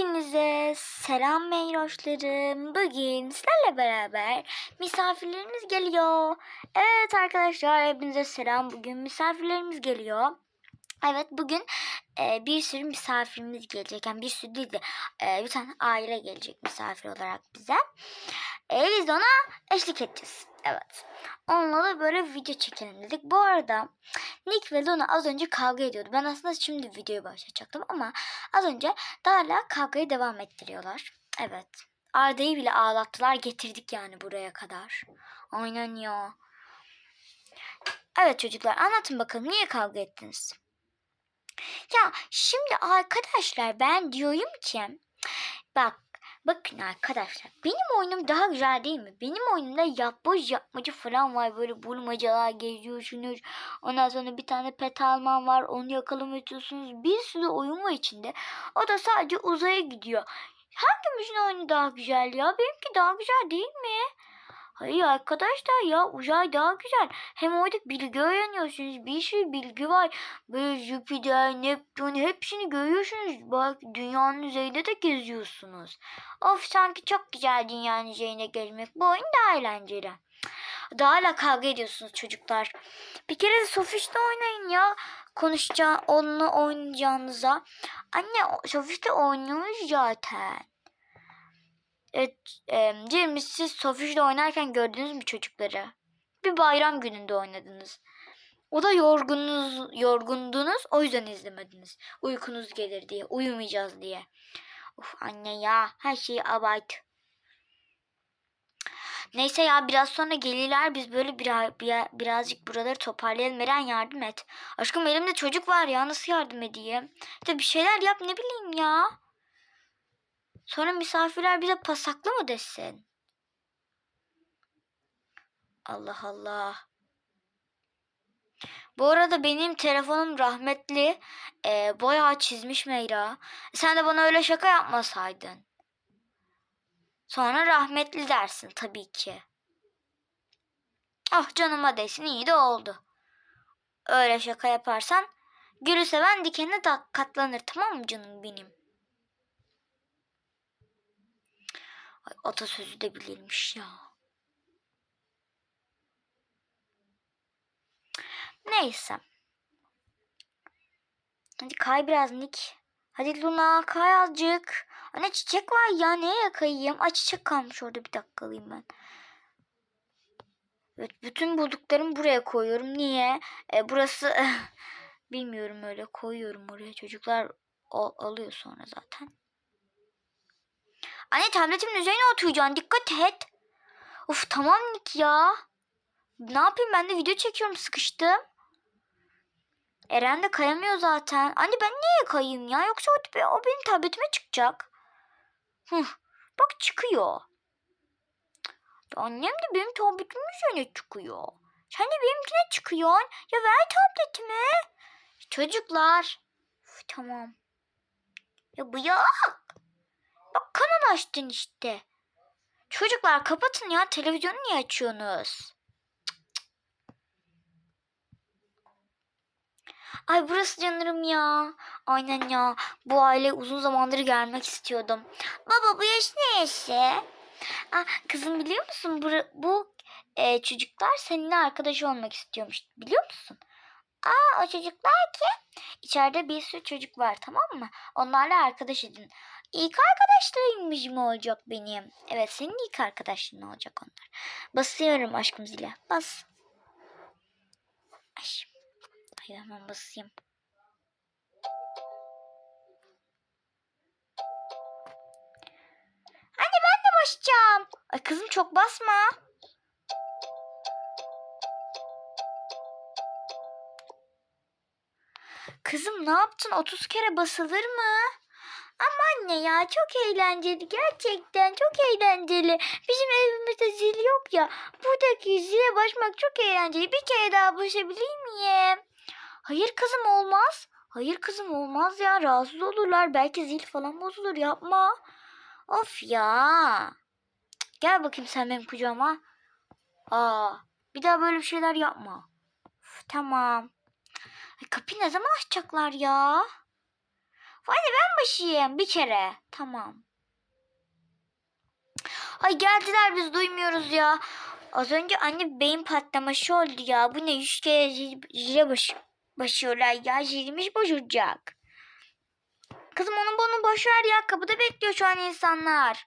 Hepinize selam meyroşlarım. Bugün sizlerle beraber misafirlerimiz geliyor. Evet arkadaşlar hepinize selam. Bugün misafirlerimiz geliyor. Evet bugün e, bir sürü misafirimiz gelecek. Yani bir sürü değil de e, bir tane aile gelecek misafir olarak bize. E, biz ona eşlik edeceğiz. Evet. Onunla da böyle video çekelim dedik. Bu arada Nick ve Luna az önce kavga ediyordu. Ben aslında şimdi videoyu başlatacaktım ama az önce daha hala kavgayı devam ettiriyorlar. Evet. Arda'yı bile ağlattılar getirdik yani buraya kadar. Aynen ya. Evet çocuklar anlatın bakalım niye kavga ettiniz? Ya şimdi arkadaşlar ben diyorum ki bak bakın arkadaşlar benim oyunum daha güzel değil mi? Benim oyunumda yapboz yapmacı falan var böyle bulmacalar geziyorsunuz. Ondan sonra bir tane pet alman var onu yakalamıyorsunuz. Bir sürü oyun var içinde. O da sadece uzaya gidiyor. Hangimizin oyunu daha güzel ya? Benimki daha güzel değil mi? Hayır arkadaşlar ya uzay daha güzel. Hem orada bilgi öğreniyorsunuz. Bir sürü bilgi var. Böyle Jüpiter, Neptün hepsini görüyorsunuz. Bak dünyanın üzerinde de geziyorsunuz. Of sanki çok güzel dünyanın üzerinde gezmek. Bu oyun daha eğlenceli. Daha hala kavga ediyorsunuz çocuklar. Bir kere de Sofiş'te oynayın ya. Konuşacağın, onunla oynayacağınıza. Anne Sofiş'te oynuyoruz zaten. Evet, e, diyelim siz Sofiş'le oynarken gördünüz mü çocukları? Bir bayram gününde oynadınız. O da yorgununuz, yorgundunuz o yüzden izlemediniz. Uykunuz gelir diye, uyumayacağız diye. Uf anne ya her şeyi abart. Neyse ya biraz sonra gelirler biz böyle bir, bir, birazcık buraları toparlayalım. Eren yardım et. Aşkım elimde çocuk var ya nasıl yardım edeyim? İşte bir şeyler yap ne bileyim ya. Sonra misafirler bize pasaklı mı desin? Allah Allah. Bu arada benim telefonum rahmetli. Ee, bayağı çizmiş Meyra. Sen de bana öyle şaka yapmasaydın. Sonra rahmetli dersin tabii ki. Ah canıma değsin iyi de oldu. Öyle şaka yaparsan gülü seven dikenine katlanır tamam mı canım benim? Ay, atasözü de bilirmiş ya. Neyse. Hadi kay biraz Nick. Hadi Luna kay azıcık. Anne çiçek var ya neye kayayım? Ay çiçek kalmış orada bir dakika alayım ben. Evet, bütün bulduklarımı buraya koyuyorum. Niye? E, burası bilmiyorum öyle koyuyorum oraya. Çocuklar al- alıyor sonra zaten. Anne tabletimin üzerine oturacaksın. Dikkat et. Of tamam Nick ya. Ne yapayım ben de video çekiyorum sıkıştım. Eren de kayamıyor zaten. Anne ben niye kayayım ya? Yoksa o, o benim tabletime çıkacak. Hıh, bak çıkıyor. Annem de benim tabletimin üzerine çıkıyor. Sen de benimkine çıkıyorsun. Ya ver tabletimi. Çocuklar. Üf, tamam. Ya bıyak. Bak kanal açtın işte. Çocuklar kapatın ya. Televizyonu niye açıyorsunuz? Ay burası canlarım ya. Aynen ya. Bu aile uzun zamandır gelmek istiyordum. Baba bu yaş ne yaşı? Ah, kızım biliyor musun bu, bu e, çocuklar seninle arkadaş olmak istiyormuş. Biliyor musun? Aa o çocuklar ki içeride bir sürü çocuk var tamam mı? Onlarla arkadaş edin. İlk arkadaşlarıymış mı olacak benim? Evet senin ilk arkadaşların olacak onlar. Basıyorum aşkım zile. Bas. Ay. Ay hemen basayım. Anne ben de basacağım. Ay kızım çok basma. Kızım ne yaptın? 30 kere basılır mı? Ama anne ya çok eğlenceli. Gerçekten çok eğlenceli. Bizim evimizde zil yok ya. Buradaki zile basmak çok eğlenceli. Bir kere daha basabilir miyim? Hayır kızım olmaz. Hayır kızım olmaz ya. Rahatsız olurlar. Belki zil falan bozulur. Yapma. Of ya. Gel bakayım sen benim kucağıma. Aa, bir daha böyle bir şeyler yapma. Üf, tamam. Kapıyı ne zaman açacaklar ya? Anne ben başıyım bir kere. Tamam. Ay geldiler biz duymuyoruz ya. Az önce anne beyin patlaması oldu ya. Bu ne yüz kere zil- zile baş, başıyorlar ya. Zilmiş bozulacak. Kızım onu bunu boş ver ya. Kapıda bekliyor şu an insanlar.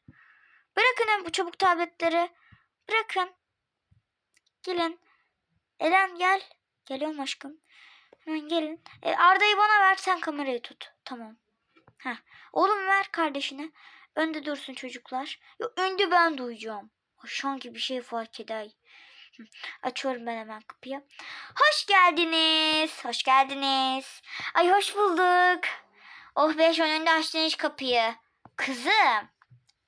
Bırakın bu çabuk tabletleri. Bırakın. Gelin. Eren gel. Geliyorum aşkım. Hemen gelin. E, Arda'yı bana ver sen kamerayı tut. Tamam. Heh. Oğlum ver kardeşine. Önde dursun çocuklar. Yo, önde ben duyacağım. Sanki bir şey fark eder. Açıyorum ben hemen kapıyı. Hoş geldiniz. Hoş geldiniz. Ay hoş bulduk. Oh be şu önünde açtınız kapıyı. Kızım.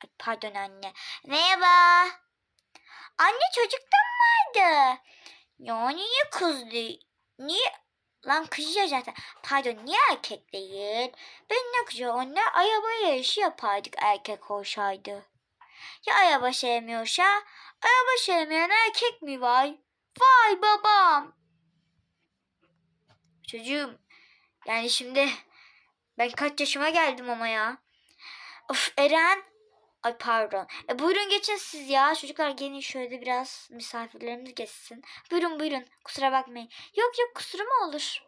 Ay, pardon anne. Merhaba. Anne çocuktan vardı. Ya niye kızdı? Niye? Lan kız ya zaten. Pardon niye erkek değil? Ben ne güzel anne araba yarışı yapardık erkek olsaydı. Ya araba sevmiyorsa? Araba sevmeyen erkek mi var? Vay babam. Çocuğum yani şimdi ben kaç yaşıma geldim ama ya. Of Eren. Ay pardon. E, buyurun geçin siz ya. Çocuklar gelin şöyle biraz misafirlerimiz geçsin. Buyurun buyurun. Kusura bakmayın. Yok yok kusura mı olur?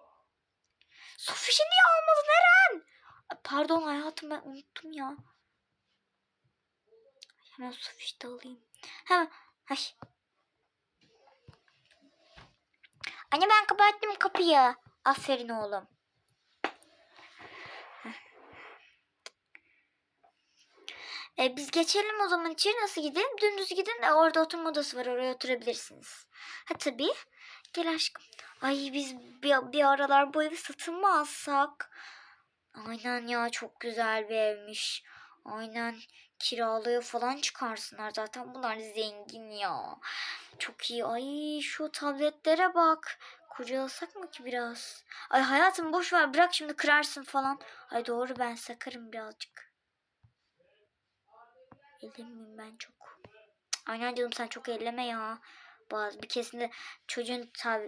Sofiş'i niye almadın Eren? Ay, Pardon hayatım ben unuttum ya. Hemen Sofiş'i de alayım. Hemen. Ay. Anne ben kapattım kapıyı. Aferin oğlum. E, biz geçelim o zaman içeri nasıl gidelim? Dümdüz gidin de orada oturma odası var oraya oturabilirsiniz. Ha tabii. Gel aşkım. Ay biz bir, bir aralar bu evi satın mı alsak? Aynen ya çok güzel bir evmiş. Aynen kiralığı falan çıkarsınlar zaten bunlar zengin ya. Çok iyi. Ay şu tabletlere bak. Kurcalasak mı ki biraz? Ay hayatım boş ver bırak şimdi kırarsın falan. Ay doğru ben sakarım birazcık. Ellemeyeyim ben çok. Aynen canım sen çok elleme ya. Bazı bir keresinde çocuğun tab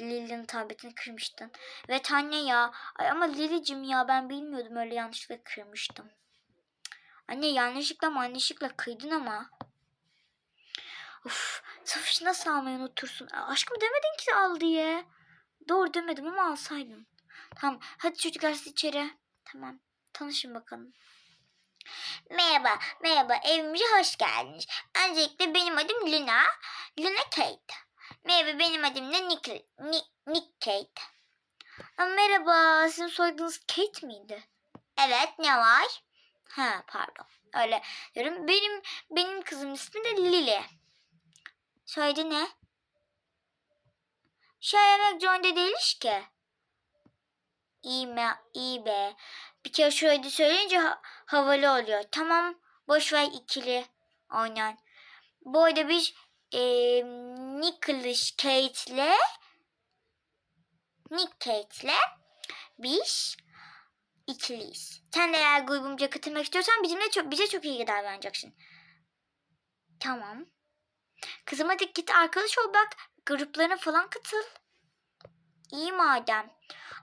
Lili'nin tabletini kırmıştın. Evet anne ya. Ay ama Lili'cim ya ben bilmiyordum öyle yanlışlıkla kırmıştım. Anne yanlışlıkla mı yanlışlıkla kıydın ama. Uf, Safiş nasıl almayı unutursun? Aşkım demedin ki al diye. Doğru demedim ama alsaydın. Tamam hadi çocuklar siz içeri. Tamam tanışın bakalım. Merhaba, merhaba. Evimize hoş geldiniz. Öncelikle benim adım Luna. Luna Kate. Merhaba, benim adım da Nick, Nick, Nick Kate. Aa, merhaba, sizin soyadınız Kate miydi? Evet, ne var? Ha, pardon. Öyle diyorum. Benim benim kızımın ismi de Lily. Soyadı ne? Söylemek zorunda değiliz ki. İyi mi? İyi be. Bir kere şöyle söyleyince ha- havalı oluyor. Tamam. Boş ver ikili. Aynen. Bu arada biz eee Nicholas Kate'le Nick Kate'le biz ikiliyiz. Sen de eğer grubumuza katılmak istiyorsan bizimle çok, bize çok iyi davranacaksın. Tamam. Kızım hadi git arkadaş ol bak. Gruplarına falan katıl. İyi madem.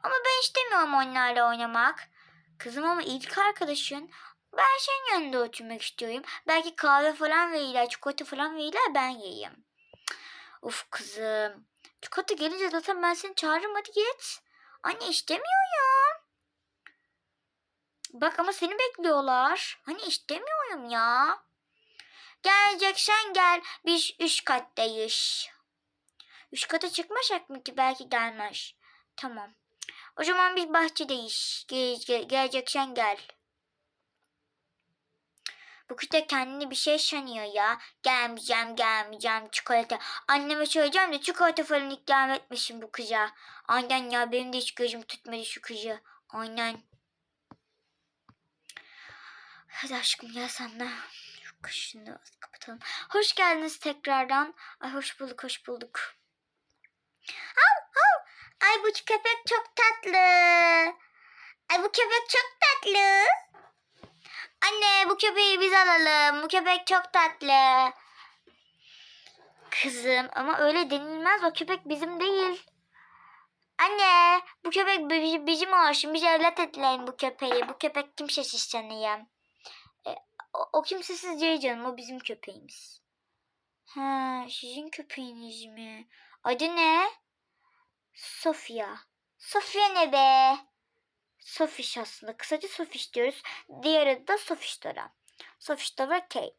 Ama ben istemiyorum onlarla oynamak. Kızım ama ilk arkadaşın. Ben senin yanında oturmak istiyorum. Belki kahve falan verirler, çikolata falan verirler ben yiyeyim. Uf kızım. Çikolata gelince zaten ben seni çağırırım hadi git. Anne istemiyorum. Bak ama seni bekliyorlar. Hani istemiyorum ya. Geleceksen gel. Biz üst kattayız. Üst kata çıkmasak mı ki belki gelmez. Tamam. O zaman biz bahçedeyiz. Gel, gel, geleceksen gel. Bu kız kendini bir şey sanıyor ya. Gelmeyeceğim, gelmeyeceğim çikolata. Anneme söyleyeceğim de çikolata falan ikram etmişim bu kıza. Aynen ya benim de hiç gözüm tutmadı şu kızı. Aynen. Hadi aşkım gel sen de. Şu kaşını da kapatalım. Hoş geldiniz tekrardan. Ay hoş bulduk, hoş bulduk. Ay bu köpek çok tatlı. Ay bu köpek çok tatlı. Anne bu köpeği biz alalım. Bu köpek çok tatlı. Kızım ama öyle denilmez. O köpek bizim değil. Anne bu köpek bi- bizim olsun. Biz evlat edilelim bu köpeği. Bu köpek kimsesiz sanayım. E, o, o kimsesiz değil canım. O bizim köpeğimiz. Ha, sizin köpeğiniz mi? Adı ne? Sofia. Sofia ne be? Sofiş aslında. Kısaca Sofiş diyoruz. Diğer adı da Sofiş Dora. Kate.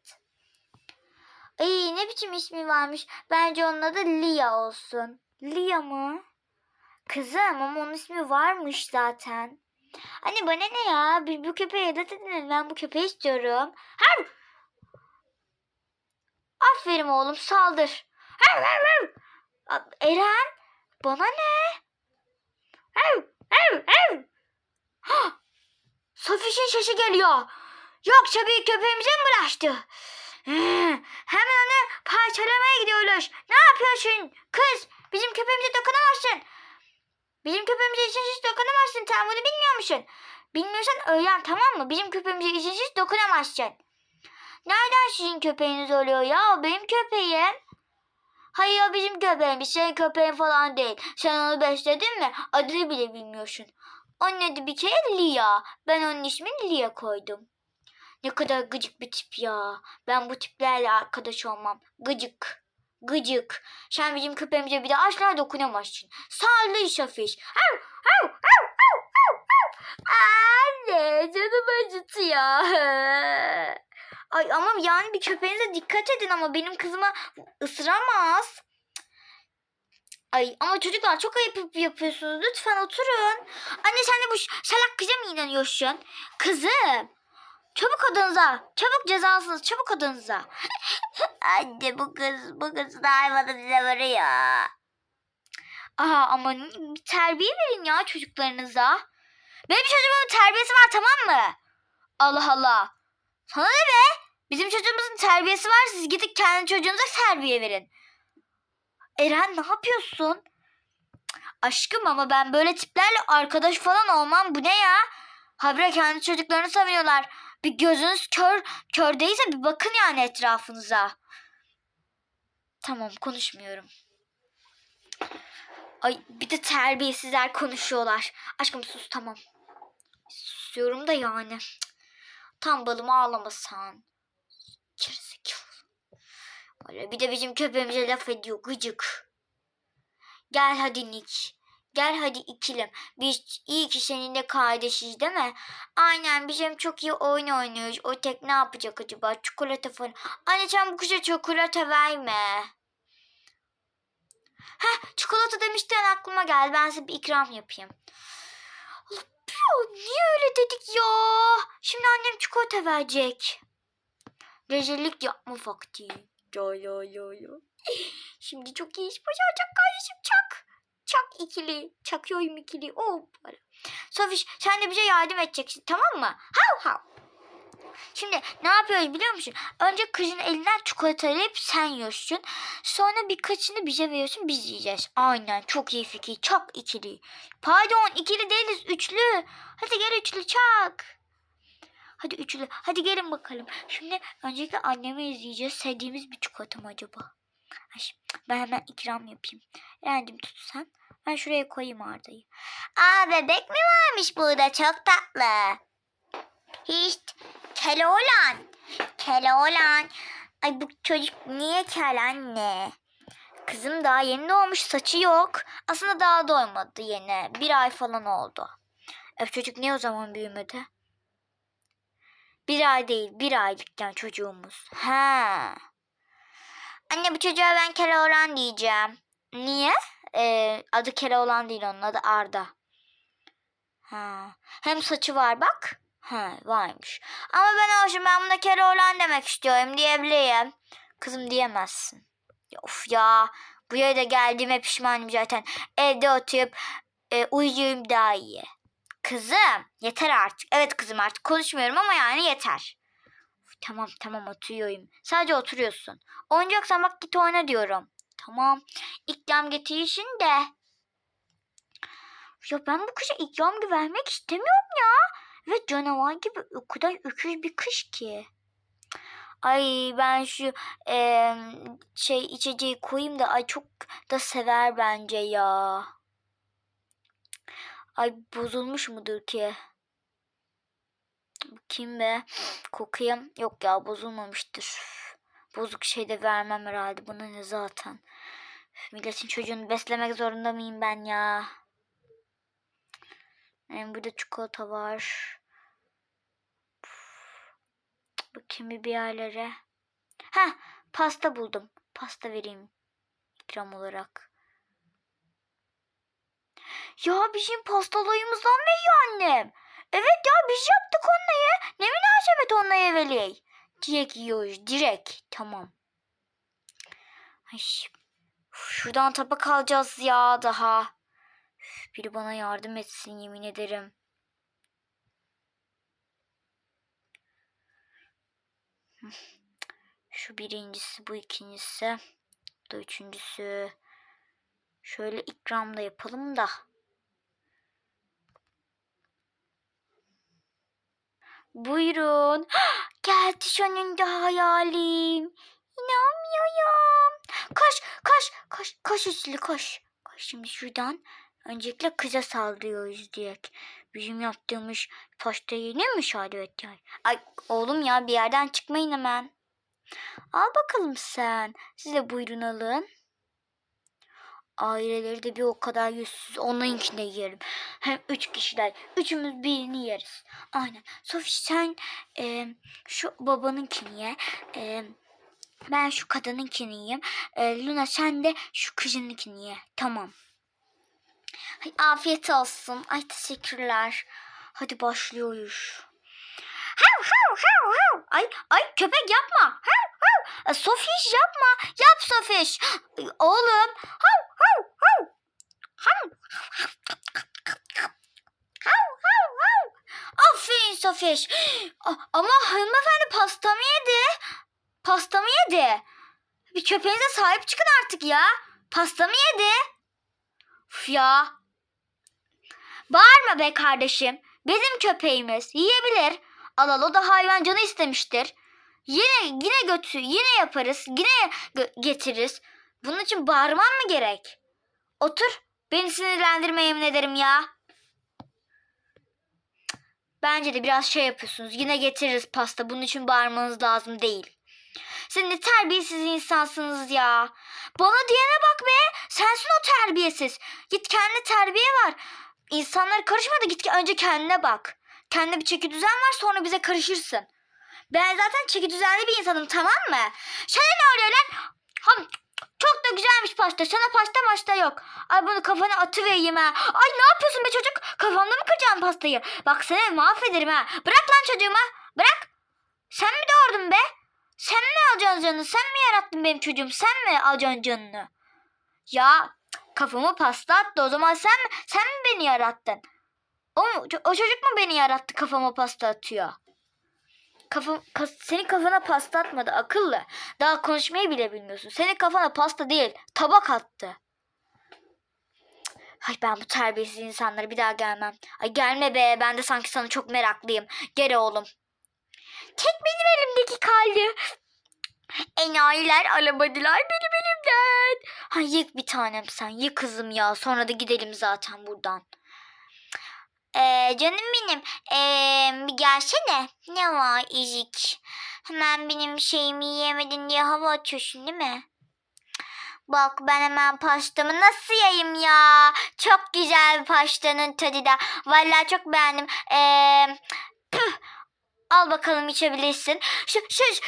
Ay ne biçim ismi varmış. Bence onun adı Lia olsun. Lia mı? Kızım ama onun ismi varmış zaten. Anne bana ne ya? Bir bu köpeğe evlat edinin. Ben bu köpeği istiyorum. Hav! Aferin oğlum saldır. Hav, hav, hav! Eren bana ne? Hav, hav, hav! Ha! Sofiş'in sesi geliyor. Yoksa bir köpeğimize mi bulaştı? Hı, Hemen onu parçalamaya gidiyoruz. Ne yapıyorsun? Kız bizim köpeğimize dokunamazsın. Bizim köpeğimize izinsiz dokunamazsın. Sen bunu bilmiyor musun? Bilmiyorsan öğren tamam mı? Bizim köpeğimize izinsiz dokunamazsın. Nereden sizin köpeğiniz oluyor ya? Benim köpeğim. Hayır o bizim köpeğimiz. Senin köpeğin falan değil. Sen onu besledin mi? Adını bile bilmiyorsun. Onun adı bir kere Lia. Ben onun ismini Lia koydum. Ne kadar gıcık bir tip ya. Ben bu tiplerle arkadaş olmam. Gıcık. Gıcık. Sen bizim köpeğimize bir de asla dokunamazsın. Sağlı şafiş. Anne canım acıtıyor. Ay ama yani bir köpeğinize dikkat edin ama benim kızıma ısıramaz. Ay ama çocuklar çok ayıp yapıyorsunuz. Lütfen oturun. Anne sen de bu ş- salak kıza mı inanıyorsun? Kızım. Çabuk odanıza. Çabuk cezalısınız. Çabuk odanıza. Anne bu kız bu kız da hayvanı bize vuruyor. Aha ama bir terbiye verin ya çocuklarınıza. Benim çocuğumun terbiyesi var tamam mı? Allah Allah. Sana ne be? Bizim çocuğumuzun terbiyesi var. Siz gidip kendi çocuğunuza terbiye verin. Eren ne yapıyorsun? Aşkım ama ben böyle tiplerle arkadaş falan olmam. Bu ne ya? Habire kendi çocuklarını savunuyorlar. Bir gözünüz kör, kör değilse bir bakın yani etrafınıza. Tamam konuşmuyorum. Ay bir de terbiyesizler konuşuyorlar. Aşkım sus tamam. Susuyorum da yani. Tam balım ağlamasan. Gerizekalı. Bir de bizim köpeğimize laf ediyor gıcık. Gel hadi Nick. Gel hadi ikilim. Biz iyi ki seninle kardeşiz değil mi? Aynen biz hem çok iyi oyun oynuyoruz. O tek ne yapacak acaba? Çikolata falan. Anne sen bu kuşa çikolata verme. Heh çikolata demişten aklıma geldi. Ben size bir ikram yapayım. Allah, niye öyle dedik ya? Şimdi annem çikolata verecek. Rezillik yapma vakti. Ya ya ya ya. Şimdi çok iyi iş başaracak kardeşim çak. Çak ikili. Çakıyorum ikili. Oh böyle. Sofiş sen de bize yardım edeceksin tamam mı? Hav hav. Şimdi ne yapıyoruz biliyor musun? Önce kızın elinden çikolata alıp sen yiyorsun. Sonra birkaçını bize veriyorsun biz yiyeceğiz. Aynen çok iyi fikir. Çok ikili. Pardon ikili değiliz üçlü. Hadi gel üçlü çak. Hadi üçlü. Hadi gelin bakalım. Şimdi öncelikle annemi izleyeceğiz. Sevdiğimiz bir çikolata mı acaba? Ay, Ben hemen ikram yapayım. Erendim tut sen. Ben şuraya koyayım Arda'yı. Aa bebek mi varmış burada? Çok tatlı. Hiç. Keloğlan. Keloğlan. Ay bu çocuk niye kel anne? Kızım daha yeni doğmuş saçı yok. Aslında daha doymadı yeni. Bir ay falan oldu. E çocuk niye o zaman büyümedi? Bir ay değil bir aylıkken çocuğumuz. Ha. Anne bu çocuğa ben Keloğlan diyeceğim. Niye? Ee, adı Keloğlan değil onun adı Arda. Ha. Hem saçı var bak. Ha varmış. Ama ben olsun ben buna Keloğlan demek istiyorum diyebileyim. Kızım diyemezsin. Of ya. Bu yere de geldiğime pişmanım zaten. Evde oturup e, uyuyayım daha iyi. Kızım yeter artık. Evet kızım artık konuşmuyorum ama yani yeter. Tamam tamam oturuyorum. Sadece oturuyorsun. Oynayacaksan bak git oyna diyorum. Tamam. İkram getirirsin de. Ya ben bu kışa ikram vermek istemiyorum ya. Ve canavar gibi o kadar öküz bir kış ki. Ay ben şu eee, şey içeceği koyayım da ay çok da sever bence ya. Ay bozulmuş mudur ki? Bakayım be. Kokayım. Yok ya bozulmamıştır. Bozuk şey de vermem herhalde. Buna ne zaten. Milletin çocuğunu beslemek zorunda mıyım ben ya? Yani burada çikolata var. Bakayım bir yerlere. Ha, pasta buldum. Pasta vereyim ikram olarak. Ya bizim pastalayımızdan mı yiyor annem? Evet ya biz yaptık onları. Ne münasebet onları veley. Direkt yiyoruz direkt. Tamam. Ay, şuradan tabak alacağız ya daha. Biri bana yardım etsin yemin ederim. Şu birincisi, bu ikincisi, bu da üçüncüsü. Şöyle ikram da yapalım da. Buyurun. Geldi sonunda hayalim. İnanmıyorum. Koş, koş, koş, koş üçlü koş. Koş şimdi şuradan. Öncelikle kıza saldırıyoruz direkt. Bizim yaptığımız pastayı ne müşahede yani? Ay oğlum ya bir yerden çıkmayın hemen. Al bakalım sen. Siz de buyurun alın. Aileleri de bir o kadar yüzsüz. Onlarınkini de yerim. Hem üç kişiler. Üçümüz birini yeriz. Aynen. Sofi sen e, şu babanınkini ye. E, ben şu kadınınkini yiyeyim. E, Luna sen de şu kızınınkini ye. Tamam. Ay, afiyet olsun. Ay teşekkürler. Hadi başlıyoruz. Hav, hav, hav, hav. Ay ay köpek yapma. Hav, Sofiş yapma. Yap Sofiş. Oğlum. Hav, hav, hav. Hav. Hav, hav, hav. Aferin Sofiş. Ama hanımefendi pastamı yedi. Pastamı yedi. Bir köpeğinize sahip çıkın artık ya. Pastamı yedi. Uf ya. Bağırma be kardeşim. Bizim köpeğimiz yiyebilir. Al al o da hayvan canı istemiştir. Yine yine götür, yine yaparız, yine gö- getiririz. Bunun için bağırman mı gerek? Otur. Beni sinirlendirme yemin ederim ya. Bence de biraz şey yapıyorsunuz. Yine getiririz pasta. Bunun için bağırmanız lazım değil. Siz ne terbiyesiz insansınız ya. Bana diyene bak be. Sensin o terbiyesiz. Git kendine terbiye var. İnsanlara karışma da git önce kendine bak. Kendine bir çeki düzen var sonra bize karışırsın. Ben zaten çeki düzenli bir insanım tamam mı? Sana ne oluyor lan? Ham, çok da güzelmiş pasta. Sana pasta maçta yok. Ay bunu kafana atıvereyim ha. Ay ne yapıyorsun be çocuk? Kafamda mı kıracaksın pastayı? Bak seni mahvederim ha. Bırak lan çocuğumu. Bırak. Sen mi doğurdun be? Sen mi alacaksın canını? Sen mi yarattın benim çocuğum? Sen mi alacaksın canını? Ya kafamı pasta attı. O zaman sen sen mi beni yarattın? O, o çocuk mu beni yarattı kafama pasta atıyor? Kafam, kas, senin kafana pasta atmadı akıllı. Daha konuşmayı bile bilmiyorsun. Senin kafana pasta değil tabak attı. Ay ben bu terbiyesiz insanlara bir daha gelmem. Ay gelme be ben de sanki sana çok meraklıyım. Gel oğlum. Tek benim elimdeki kaldı. Enayiler alamadılar benim elimden. Ha yık bir tanem sen yık kızım ya. Sonra da gidelim zaten buradan. Ee, canım benim ee, bir gelsene. Ne var izik? Hemen benim şeyimi yiyemedin diye hava atıyorsun değil mi? Bak ben hemen pastamı nasıl yiyeyim ya? Çok güzel bir pastanın tadı da. Vallahi çok beğendim. Ee, püh. Al bakalım içebilirsin. Şu, şu, şu-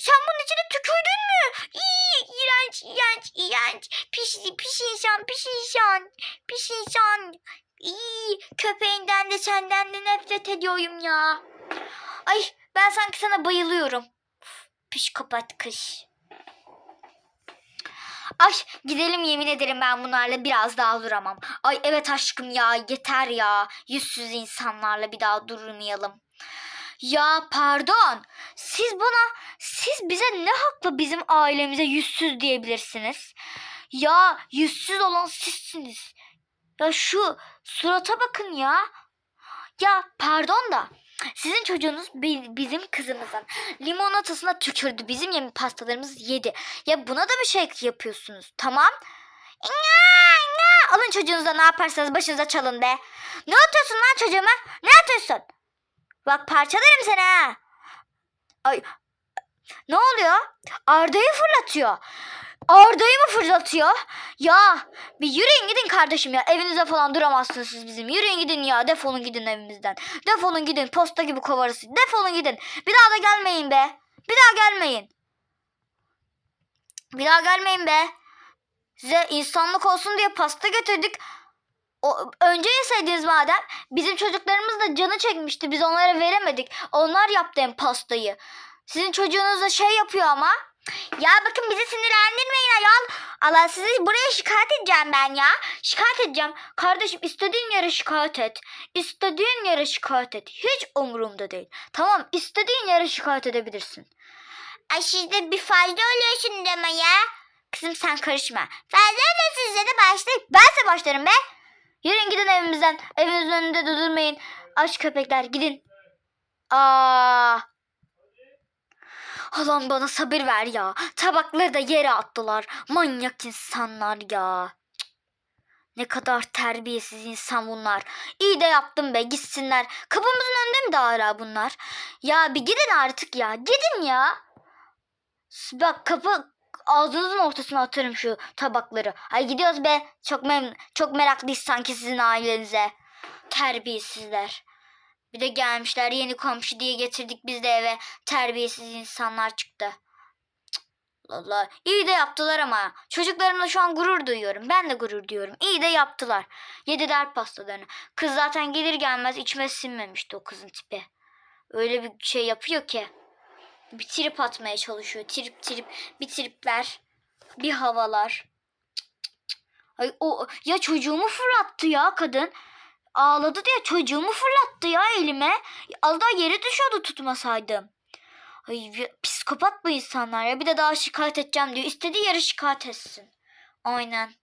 sen bunun içine tükürdün mü? İyi, iğrenç, iğrenç, iğrenç. Pis, pis insan, pis insan, pis insan. İyi, köpeğinden de senden de nefret ediyorum ya. Ay, ben sanki sana bayılıyorum. Kapat kış. Ay gidelim yemin ederim ben bunlarla biraz daha duramam. Ay evet aşkım ya yeter ya. Yüzsüz insanlarla bir daha durmayalım. Ya pardon. Siz bana, siz bize ne hakla bizim ailemize yüzsüz diyebilirsiniz? Ya yüzsüz olan sizsiniz. Ya şu surata bakın ya. Ya pardon da sizin çocuğunuz bi- bizim kızımızın limonatasına tükürdü. Bizim yemi pastalarımızı yedi. Ya buna da bir şey yapıyorsunuz. Tamam. İna, ina. Alın çocuğunuza ne yaparsanız başınıza çalın be. Ne atıyorsun lan çocuğuma? Ne atıyorsun? Bak parçalarım seni ha. Ay. Ne oluyor? Arda'yı fırlatıyor. Arda'yı mı fırlatıyor? Ya bir yürüyün gidin kardeşim ya. Evinizde falan duramazsınız siz bizim. Yürüyün gidin ya. Defolun gidin evimizden. Defolun gidin. Posta gibi kovarız. Defolun gidin. Bir daha da gelmeyin be. Bir daha gelmeyin. Bir daha gelmeyin be. Size insanlık olsun diye pasta getirdik. O, önce yeseydiniz madem. Bizim çocuklarımız da canı çekmişti. Biz onlara veremedik. Onlar yaptı hem pastayı. Sizin çocuğunuz da şey yapıyor ama. Ya bakın bizi sinirlendirmeyin ayol. Allah sizi buraya şikayet edeceğim ben ya. Şikayet edeceğim. Kardeşim istediğin yere şikayet et. İstediğin yere şikayet et. Hiç umurumda değil. Tamam istediğin yere şikayet edebilirsin. Ay sizde bir fazla oluyorsun deme ya. Kızım sen karışma. Fazla da sizde de başlayıp ben size başlarım be. Yürüyün gidin evimizden. Evinizin önünde de durmayın. Aç köpekler gidin. Aa. Allah'ım bana sabır ver ya. Tabakları da yere attılar. Manyak insanlar ya. Ne kadar terbiyesiz insan bunlar. İyi de yaptım be gitsinler. Kapımızın önünde mi de hala bunlar? Ya bir gidin artık ya. Gidin ya. Bak kapı ağzınızın ortasına atarım şu tabakları. Ay gidiyoruz be. Çok mem çok meraklıyız sanki sizin ailenize. Terbiyesizler. Bir de gelmişler yeni komşu diye getirdik biz de eve. Terbiyesiz insanlar çıktı. Allah. İyi de yaptılar ama. Çocuklarımla şu an gurur duyuyorum. Ben de gurur duyuyorum. İyi de yaptılar. Yediler pastalarını. Kız zaten gelir gelmez içime sinmemişti o kızın tipi. Öyle bir şey yapıyor ki. Bir trip atmaya çalışıyor. Trip trip. Bir tripler. Bir havalar. Ay o ya çocuğumu fırlattı ya kadın. Ağladı diye çocuğumu fırlattı ya elime. Az daha yere düşüyordu tutmasaydım. Ay psikopat bu insanlar ya. Bir de daha şikayet edeceğim diyor. İstediği yere şikayet etsin. Aynen.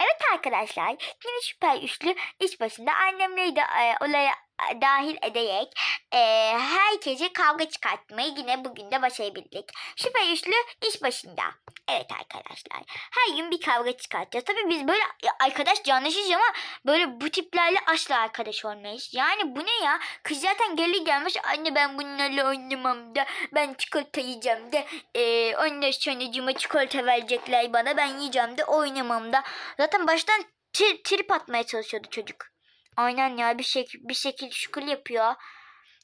Evet arkadaşlar yine şüphe üçlü iş başında annemleri de e, olaya dahil ederek e, herkese kavga çıkartmayı yine bugün de başarabildik. Şüphe üçlü iş başında. Evet arkadaşlar her gün bir kavga çıkartacağız. Tabii biz böyle arkadaş canlaşacağız ama böyle bu tiplerle asla arkadaş olmayız. Yani bu ne ya? Kız zaten gelir gelmiş anne ben bunlarla oynamam da ben çikolata yiyeceğim de e, ondan sonracıma çikolata verecekler bana ben yiyeceğim de oynamam da. Zaten baştan tri- trip atmaya çalışıyordu çocuk. Aynen ya bir şekil bir şekil şükür yapıyor.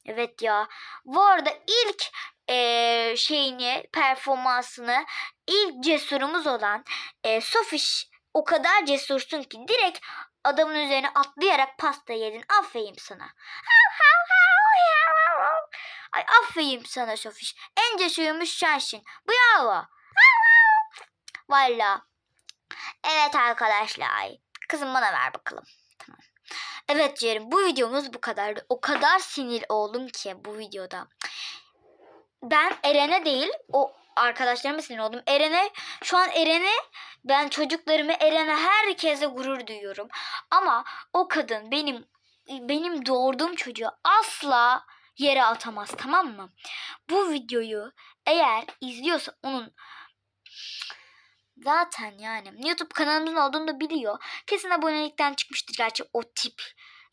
Evet ya. Bu arada ilk eee, şeyini performansını ilk cesurumuz olan eee Sofiş o kadar cesursun ki direkt adamın üzerine atlayarak pasta yedin. Aferin sana. Ay aferin sana Sofiş. En cesurumuz sensin. Bravo. Valla. Evet arkadaşlar. Kızım bana ver bakalım. Tamam. Evet Cerim bu videomuz bu kadardı. O kadar sinir oldum ki bu videoda. Ben Eren'e değil o arkadaşlarıma sinir oldum. Eren'e şu an Eren'e ben çocuklarımı Eren'e herkese gurur duyuyorum. Ama o kadın benim benim doğurduğum çocuğu asla yere atamaz tamam mı? Bu videoyu eğer izliyorsa onun Zaten yani YouTube kanalımızın olduğunu da biliyor. Kesin abonelikten çıkmıştır gerçi o tip.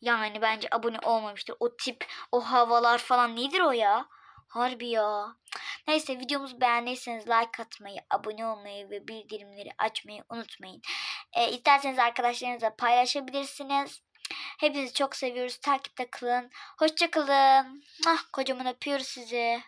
Yani bence abone olmamıştır. O tip, o havalar falan nedir o ya? Harbi ya. Neyse videomuzu beğendiyseniz like atmayı, abone olmayı ve bildirimleri açmayı unutmayın. Ee, isterseniz arkadaşlarınızla paylaşabilirsiniz. Hepinizi çok seviyoruz. Takipte kalın. Hoşçakalın. Ah, kocaman öpüyoruz sizi.